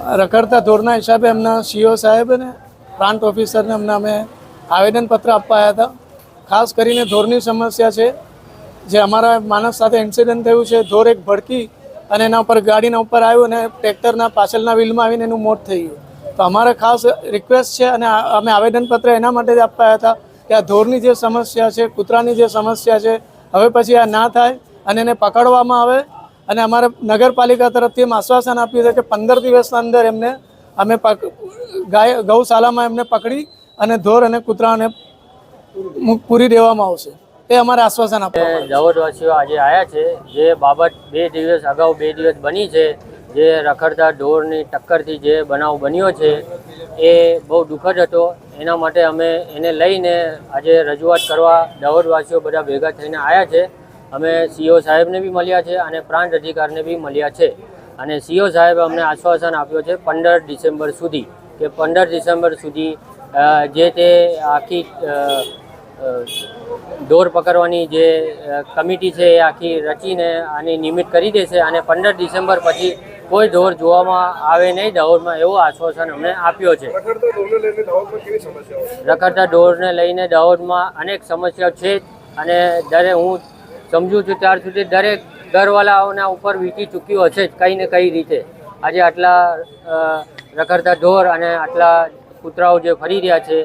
રખડતા ધોરના હિસાબે એમના સીઓ સાહેબ અને પ્રાંત ઓફિસરને અમને અમે આવેદનપત્ર આવ્યા હતા. ખાસ કરીને ધોરની સમસ્યા છે, જે અમારા માણસ સાથે ઇન્સિડન્ટ થયું છે, ધોર એક ભડકી અને એના ઉપર ગાડીના ઉપર આવ્યું અને ટ્રેક્ટરના પાછળના વ્હીલમાં આવીને એનું મોત થઈ ગયું. તો અમારે ખાસ રિક્વેસ્ટ છે અને અમે આવેદનપત્ર એના માટે જ આવ્યા હતા કે આ ધોરની જે સમસ્યા છે, કૂતરાની જે સમસ્યા છે, હવે પછી આ ના થાય અને એને પકડવામાં આવે અને અમારે નગરપાલિકા તરફથી એમ આશ્વાસન આપ્યું છે કે પંદર દિવસના અંદર એમને અમે પક ગાય ગૌશાલામાં એમને પકડી અને ધોર અને કૂતરાને પૂરી દેવામાં આવશે. એ અમારે આશ્વાસન આપે આવ્યું આજે આવ્યા છે. જે બાબત બે દિવસ અગાઉ બે દિવસ બની છે, જે રખડતા ઢોરની ટક્કરથી જે બનાવ બન્યો છે, એ બહુ દુઃખદ હતો. એના માટે અમે એને લઈને આજે રજૂઆત કરવા દાહોદવાસીઓ બધા ભેગા થઈને આવ્યા છે. અમે સીઓ સાહેબને બી મળ્યા છે અને પ્રાંત અધિકારને બી મળ્યા છે. અને સીઓ સાહેબે અમને આશ્વાસન આપ્યો છે પંદર ડિસેમ્બર સુધી કે પંદર ડિસેમ્બર સુધી જે તે આખી ઢોર પકડવાની જે કમિટી છે એ આખી રચીને આની નિમિત્ત કરી દેશે અને પંદર ડિસેમ્બર પછી કોઈ ઢોર જોવામાં આવે નહીં દાહોદમાં એવો આશ્વાસન અમને આપ્યો છે. રખડતા ઢોરને લઈને દાહોદમાં અનેક સમસ્યાઓ છે અને દરે હું સમજુ છું ત્યાર સુધી દરેક ઘરવાળાઓના ઉપર વીતી ચૂક્યું હશે જ કંઈ ને કઈ રીતે. આજે આટલા રખડતા ઢોર અને આટલા કૂતરાઓ જે ફરી રહ્યા છે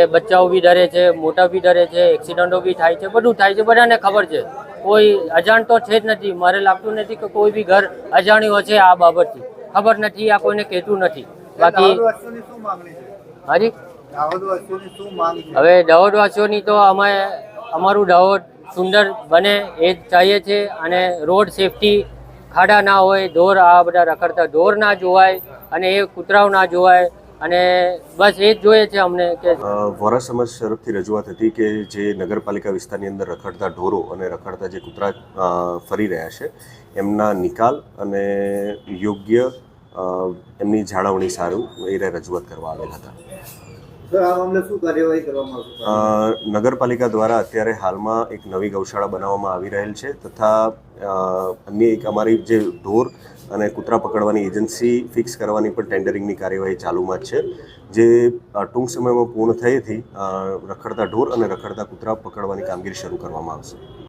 એ બચ્ચાઓ બી ડરે છે મોટા બી ડરે છે એક્સિડન્ટો બી થાય છે બધું થાય છે બધાને ખબર છે. કોઈ અજાણ તો છે જ નથી મારે લાગતું નથી કે કોઈ બી ઘર અજાણ્યું હશે આ બાબતથી. ખબર નથી આ કોઈને કહેતું નથી. બાકી હાજી? હવે દાહોદવાસીઓની તો અમે અમારું દાહોદ સુંદર બને એ જ ચાહીએ છીએ અને રોડ સેફટી ખાડા ના હોય, ઢોર આ બધા રખડતા, ઢોર ના જોવાય અને એ કૂતરાઓ ના જોવાય અને બસ એ જ જોઈએ છે અમને કે વોરા સમાજ તરફથી રજૂઆત હતી કે જે નગરપાલિકા વિસ્તારની અંદર રખડતા ઢોરો અને રખડતા જે કૂતરા ફરી રહ્યા છે, એમના નિકાલ અને યોગ્ય એમની જાળવણી સારું એ રજૂઆત કરવા આવેલ હતા. નગરપાલિકા દ્વારા અત્યારે હાલમાં એક નવી ગૌશાળા બનાવવામાં આવી રહેલ છે તથા અન્ય એક અમારી જે ઢોર અને કૂતરા પકડવાની એજન્સી ફિક્સ કરવાની પણ ટેન્ડરિંગની કાર્યવાહી ચાલુમાં જ છે. જે ટૂંક સમયમાં પૂર્ણ થયેથી રખડતા ઢોર અને રખડતા કૂતરા પકડવાની કામગીરી શરૂ કરવામાં આવશે.